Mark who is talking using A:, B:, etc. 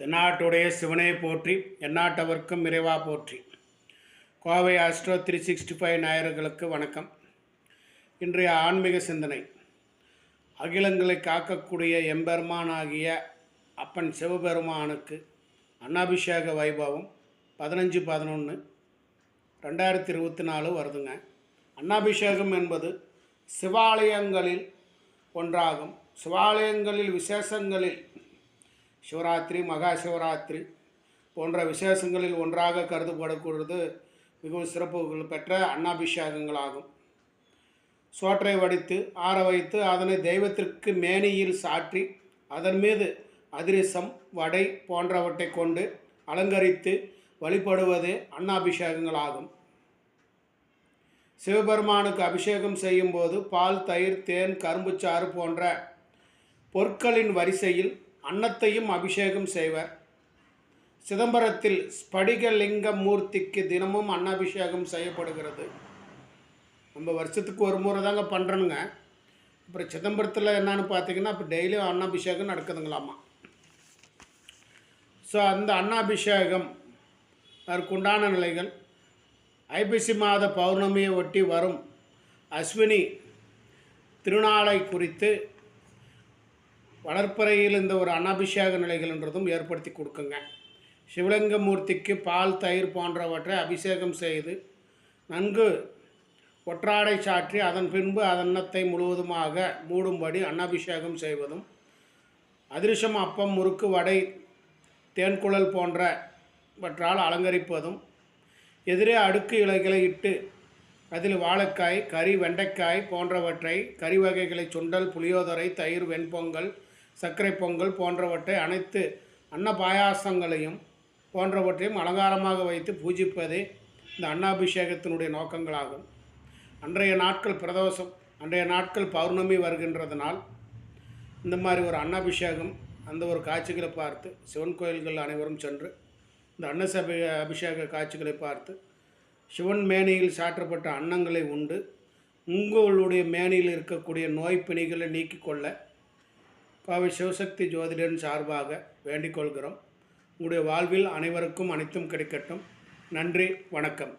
A: தென்னாட்டுடைய சிவனை போற்றி எந்நாட்டவர்க்கும் இறைவா போற்றி. Kovai astro three sixty five நாயர்களுக்கு வணக்கம். இன்றைய ஆன்மீக சிந்தனை அகிலங்களை காக்கக்கூடிய எம்பெருமானாகிய அப்பன் சிவபெருமானுக்கு அன்னாபிஷேக வைபவம் பதினஞ்சு பதினொன்று ரெண்டாயிரத்தி இருபத்தி நாலு வருதுங்க. அன்னாபிஷேகம் என்பது சிவாலயங்களில் ஒன்றாகும். சிவாலயங்களில் விசேஷங்களில் சிவராத்திரி மகா சிவராத்திரி போன்ற விசேஷங்களில் ஒன்றாக கருதப்படக்கூடியது மிகவும் சிறப்புகள் பெற்ற அன்னாபிஷேகங்களாகும். சோற்றை வடித்து ஆற வைத்து அதனை தெய்வத்திற்கு மேனியில் சாற்றி அதன் மீது அதிரசம் வடை போன்றவற்றை கொண்டு அலங்கரித்து வழிபடுவதே அன்னாபிஷேகங்களாகும். சிவபெருமானுக்கு அபிஷேகம் செய்யும்போது பால் தயிர் தேன் கரும்புச்சாறு போன்ற பொருட்களின் வரிசையில் அன்னத்தையும் அபிஷேகம் செய்வர். சிதம்பரத்தில் ஸ்படிகலிங்க மூர்த்திக்கு தினமும் அன்னாபிஷேகம் செய்யப்படுகிறது. நம்ம வருஷத்துக்கு ஒரு முறை தாங்க பண்ணுறனுங்க அப்புறம் சிதம்பரத்தில் என்னன்னு பார்த்தீங்கன்னா இப்போ டெய்லியும் அன்னாபிஷேகம் நடக்குதுங்களாமா. ஸோ அந்த அன்னாபிஷேகம் அதற்குண்டான நிலைகள். ஐபிசி மாத பௌர்ணமியை ஒட்டி வரும் அஸ்வினி திருநாளை குறித்து வளர்ப்பறையில் இந்த ஒரு அனாபிஷேக நிலைகள்ன்றதும் ஏற்படுத்தி கொடுக்குங்க. சிவலிங்கமூர்த்திக்கு பால் தயிர் போன்றவற்றை அபிஷேகம் செய்து நன்கு ஒற்றாடை சாற்றி அதன் பின்பு அதன்னத்தை முழுவதுமாக மூடும்படி அன்னாபிஷேகம் செய்வதும் அதிர்ஷம் அப்பம் முறுக்கு வடை தேன்குழல் போன்றவற்றால் அலங்கரிப்பதும் எதிரே அடுக்கு இலைகளை இட்டு அதில் வாழைக்காய் கறி வெண்டைக்காய் போன்றவற்றை கறி வகைகளை சுண்டல் புளியோதரை தயிர் வெண்பொங்கல் சர்க்கரை பொங்கல் போன்றவற்றை அனைத்து அன்ன பாயாசங்களையும் போன்றவற்றையும் அலங்காரமாக வைத்து பூஜிப்பதே இந்த அன்னாபிஷேகத்தினுடைய நோக்கங்களாகும். அன்றைய நாட்கள் பிரதோஷம் அன்றைய நாட்கள் பௌர்ணமி வருகின்றதனால் இந்த மாதிரி ஒரு அன்னாபிஷேகம் அந்த ஒரு காட்சிகளை பார்த்து சிவன் கோயில்கள் அனைவரும் சென்று இந்த அன்னசபை அபிஷேக காட்சிகளை பார்த்து சிவன் மேனியில் சாற்றப்பட்ட அன்னங்களை உண்டு உங்களுடைய மேனியில் இருக்கக்கூடிய நோய் பிணிகளை நீக்கிக்கொள்ள பாவை சிவசக்தி ஜோதிடன் சார்பாக வேண்டிக் கொள்கிறோம். உங்களுடைய வாழ்வில் அனைவருக்கும் அனைத்தும் கிடைக்கட்டும். நன்றி வணக்கம்.